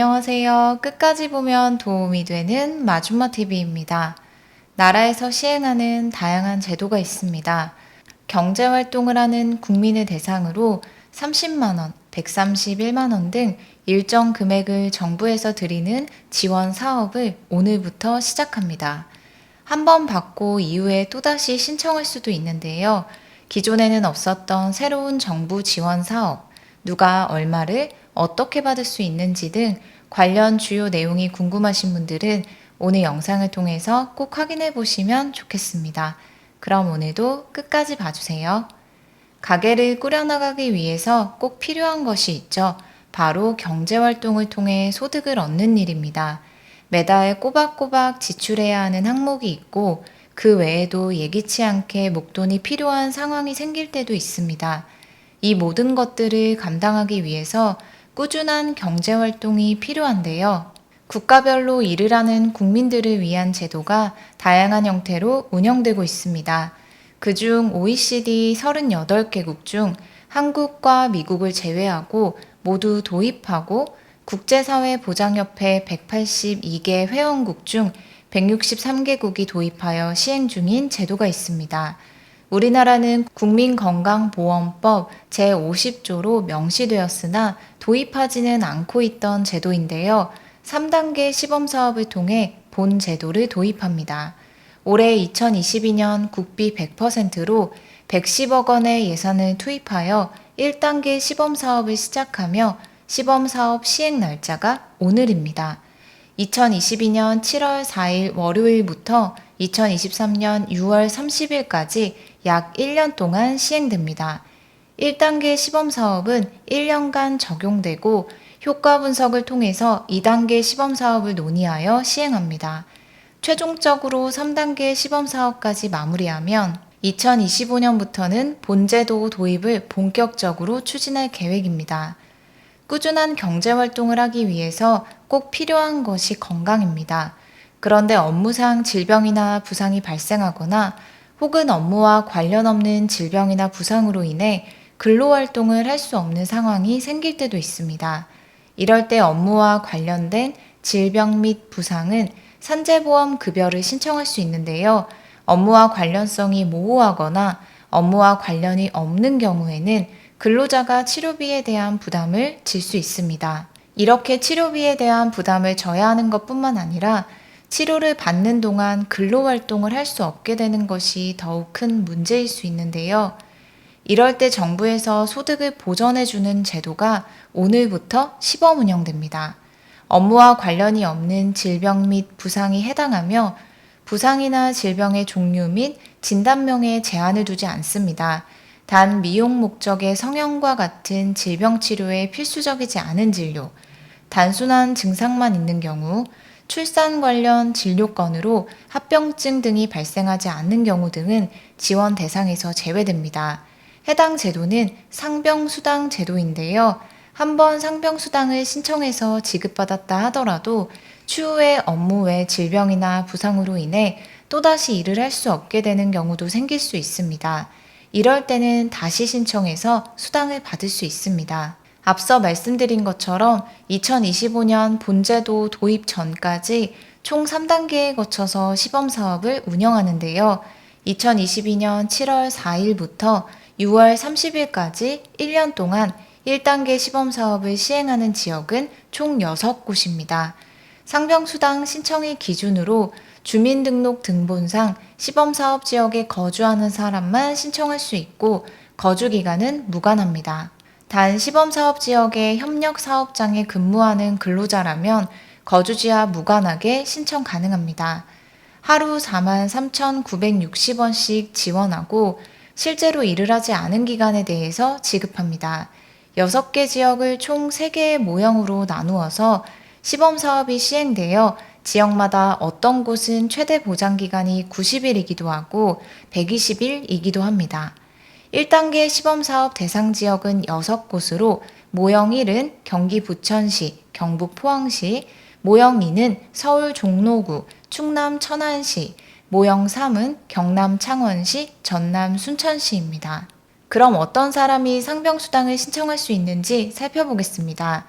안녕하세요. 끝까지 보면 도움이 되는 마줌마 TV입니다. 나라에서 시행하는 다양한 제도가 있습니다. 경제 활동을 하는 국민을 대상으로 30만원, 131만원 등 일정 금액을 정부에서 드리는 지원 사업을 오늘부터 시작합니다. 한 번 받고 이후에 또다시 신청할 수도 있는데요. 기존에는 없었던 새로운 정부 지원 사업, 누가 얼마를 어떻게 받을 수 있는지 등 관련 주요 내용이 궁금하신 분들은 오늘 영상을 통해서 꼭 확인해 보시면 좋겠습니다. 그럼 오늘도 끝까지 봐주세요. 가게를 꾸려나가기 위해서 꼭 필요한 것이 있죠. 바로 경제활동을 통해 소득을 얻는 일입니다. 매달 꼬박꼬박 지출해야 하는 항목이 있고 그 외에도 예기치 않게 목돈이 필요한 상황이 생길 때도 있습니다. 이 모든 것들을 감당하기 위해서 꾸준한 경제 활동이 필요한데요. 국가별로 일을 하는 국민들을 위한 제도가 다양한 형태로 운영되고 있습니다. 그중 OECD 38개국 중 한국과 미국을 제외하고 모두 도입하고 국제사회보장협회 182개 회원국 중 163개국이 도입하여 시행 중인 제도가 있습니다. 우리나라는 국민건강보험법 제50조로 명시되었으나 도입하지는 않고 있던 제도인데요. 3단계 시범사업을 통해 본 제도를 도입합니다. 올해 2022년 국비 100%로 110억 원의 예산을 투입하여 1단계 시범 사업을 시작하며 시범 사업 시행 날짜가 오늘입니다. 2022년 7월 4일 월요일부터 2023년 6월 30일까지 약 1년 동안 시행됩니다. 1단계 시범 사업은 1년간 적용되고 효과 분석을 통해서 2단계 시범 사업을 논의하여 시행합니다. 최종적으로 3단계 시범 사업까지 마무리하면 2025년부터는 본제도 도입을 본격적으로 추진할 계획입니다. 꾸준한 경제 활동을 하기 위해서 꼭 필요한 것이 건강입니다. 그런데 업무상 질병이나 부상이 발생하거나 혹은 업무와 관련 없는 질병이나 부상으로 인해 근로 활동을 할 수 없는 상황이 생길 때도 있습니다. 이럴 때 업무와 관련된 질병 및 부상은 산재보험 급여를 신청할 수 있는데요. 업무와 관련성이 모호하거나 업무와 관련이 없는 경우에는 근로자가 치료비에 대한 부담을 질 수 있습니다. 이렇게 치료비에 대한 부담을 져야 하는 것 뿐만 아니라 치료를 받는 동안 근로 활동을 할 수 없게 되는 것이 더욱 큰 문제일 수 있는데요. 이럴 때 정부에서 소득을 보전해주는 제도가 오늘부터 시범 운영됩니다. 업무와 관련이 없는 질병 및 부상이 해당하며 부상이나 질병의 종류 및 진단명에 제한을 두지 않습니다. 단 미용 목적의 성형과 같은 질병 치료에 필수적이지 않은 진료, 단순한 증상만 있는 경우, 출산 관련 진료건으로 합병증 등이 발생하지 않는 경우 등은 지원 대상에서 제외됩니다. 해당 제도는 상병수당 제도인데요. 한번 상병수당을 신청해서 지급받았다 하더라도 추후에 업무 외 질병이나 부상으로 인해 또다시 일을 할 수 없게 되는 경우도 생길 수 있습니다. 이럴 때는 다시 신청해서 수당을 받을 수 있습니다. 앞서 말씀드린 것처럼 2025년 본제도 도입 전까지 총 3단계에 거쳐서 시범 사업을 운영하는데요. 2022년 7월 4일부터 6월 30일까지 1년 동안 1단계 시범 사업을 시행하는 지역은 총 6곳입니다. 상병수당 신청일 기준으로 주민등록 등본상 시범 사업 지역에 거주하는 사람만 신청할 수 있고 거주 기간은 무관합니다. 단 시범사업 지역의 협력 사업장에 근무하는 근로자라면 거주지와 무관하게 신청 가능합니다. 하루 43,960원씩 지원하고 실제로 일을 하지 않은 기간에 대해서 지급합니다. 6개 지역을 총 3개의 모형으로 나누어서 시범 사업이 시행되어 지역마다 어떤 곳은 최대 보장 기간이 90일이기도 하고 120일이기도 합니다. 1단계 시범사업 대상 지역은 6곳으로 모형 1은 경기 부천시, 경북 포항시, 모형 2는 서울 종로구, 충남 천안시, 모형 3은 경남 창원시, 전남 순천시입니다. 그럼 어떤 사람이 상병수당을 신청할 수 있는지 살펴보겠습니다.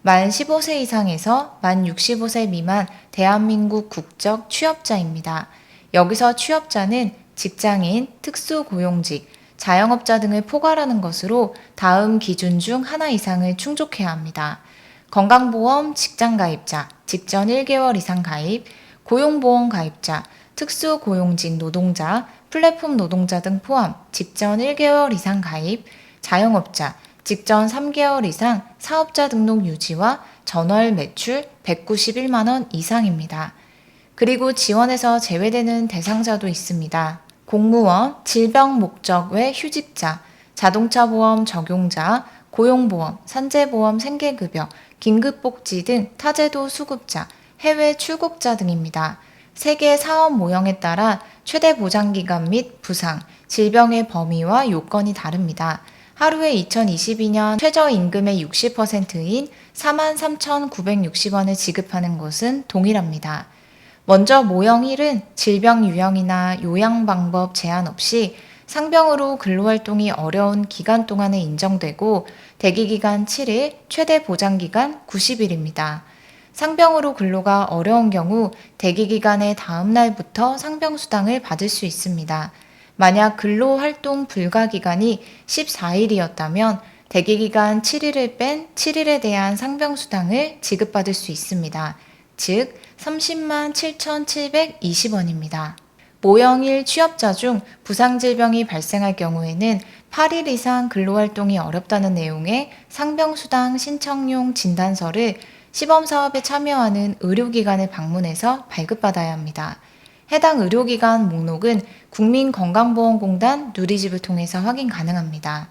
만 15세 이상에서 만 65세 미만 대한민국 국적 취업자입니다. 여기서 취업자는 직장인, 특수고용직, 자영업자 등을 포괄하는 것으로 다음 기준 중 하나 이상을 충족해야 합니다. 건강보험 직장 가입자, 직전 1개월 이상 가입, 고용보험 가입자, 특수고용직 노동자, 플랫폼 노동자 등 포함 직전 1개월 이상 가입, 자영업자, 직전 3개월 이상 사업자 등록 유지와 전월 매출 191만원 이상입니다. 그리고 지원에서 제외되는 대상자도 있습니다. 공무원, 질병 목적 외 휴직자, 자동차 보험 적용자, 고용보험, 산재보험 생계급여, 긴급복지 등 타제도 수급자, 해외 출국자 등입니다. 세계 사업 모형에 따라 최대 보장기간 및 부상, 질병의 범위와 요건이 다릅니다. 하루에 2022년 최저임금의 60%인 43,960원을 지급하는 것은 동일합니다. 먼저 모형 1은 질병 유형이나 요양 방법 제한 없이 상병으로 근로활동이 어려운 기간 동안에 인정되고 대기기간 7일, 최대 보장기간 90일입니다. 상병으로 근로가 어려운 경우 대기기간의 다음 날부터 상병수당을 받을 수 있습니다. 만약 근로활동 불가 기간이 14일이었다면 대기기간 7일을 뺀 7일에 대한 상병수당을 지급받을 수 있습니다. 즉, 30만 7,720원입니다. 모형일 취업자 중 부상질병이 발생할 경우에는 8일 이상 근로활동이 어렵다는 내용의 상병수당 신청용 진단서를 시범사업에 참여하는 의료기관을 방문해서 발급받아야 합니다. 해당 의료기관 목록은 국민건강보험공단 누리집을 통해서 확인 가능합니다.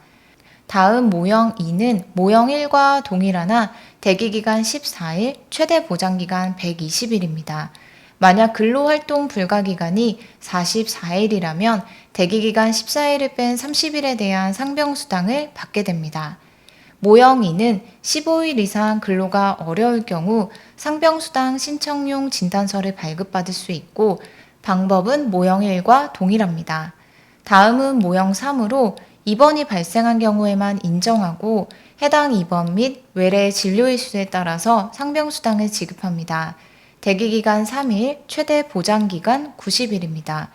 다음 모형 2는 모형 1과 동일하나 대기기간 14일, 최대 보장기간 120일입니다. 만약 근로활동 불가 기간이 44일이라면 대기기간 14일을 뺀 30일에 대한 상병수당을 받게 됩니다. 모형 2는 15일 이상 근로가 어려울 경우 상병수당 신청용 진단서를 발급받을 수 있고 방법은 모형 1과 동일합니다. 다음은 모형 3으로 입원이 발생한 경우에만 인정하고 해당 입원 및 외래 진료 일수에 따라서 상병수당을 지급합니다. 대기기간 3일, 최대 보장기간 90일입니다.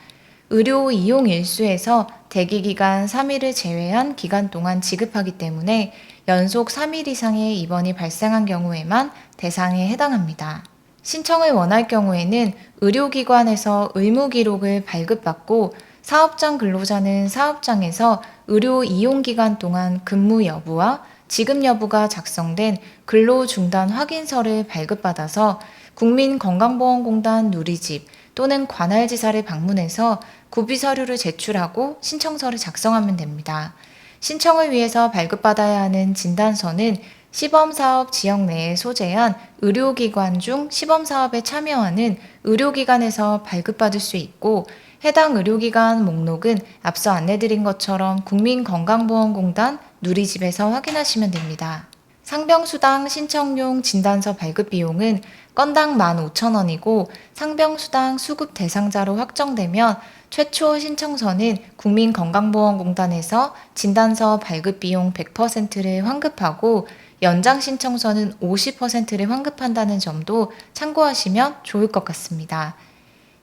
의료 이용 일수에서 대기기간 3일을 제외한 기간 동안 지급하기 때문에 연속 3일 이상의 입원이 발생한 경우에만 대상에 해당합니다. 신청을 원할 경우에는 의료기관에서 의무 기록을 발급받고 사업장 근로자는 사업장에서 의료 이용 기간 동안 근무 여부와 지급 여부가 작성된 근로 중단 확인서를 발급받아서 국민건강보험공단 누리집 또는 관할지사를 방문해서 구비 서류를 제출하고 신청서를 작성하면 됩니다. 신청을 위해서 발급받아야 하는 진단서는 시범사업 지역 내에 소재한 의료기관 중 시범사업에 참여하는 의료기관에서 발급받을 수 있고 해당 의료기관 목록은 앞서 안내드린 것처럼 국민건강보험공단 누리집에서 확인하시면 됩니다. 상병수당 신청용 진단서 발급 비용은 건당 15,000원이고 상병수당 수급 대상자로 확정되면 최초 신청서는 국민건강보험공단에서 진단서 발급 비용 100%를 환급하고 연장 신청서는 50%를 환급한다는 점도 참고하시면 좋을 것 같습니다.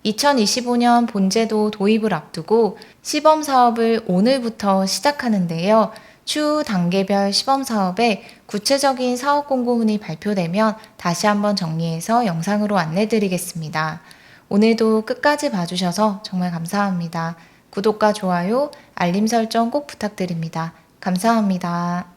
2025년 본제도 도입을 앞두고 시범 사업을 오늘부터 시작하는데요. 추후 단계별 시범 사업에 구체적인 사업 공고문이 발표되면 다시 한번 정리해서 영상으로 안내 드리겠습니다. 오늘도 끝까지 봐주셔서 정말 감사합니다. 구독과 좋아요, 알림 설정 꼭 부탁드립니다. 감사합니다.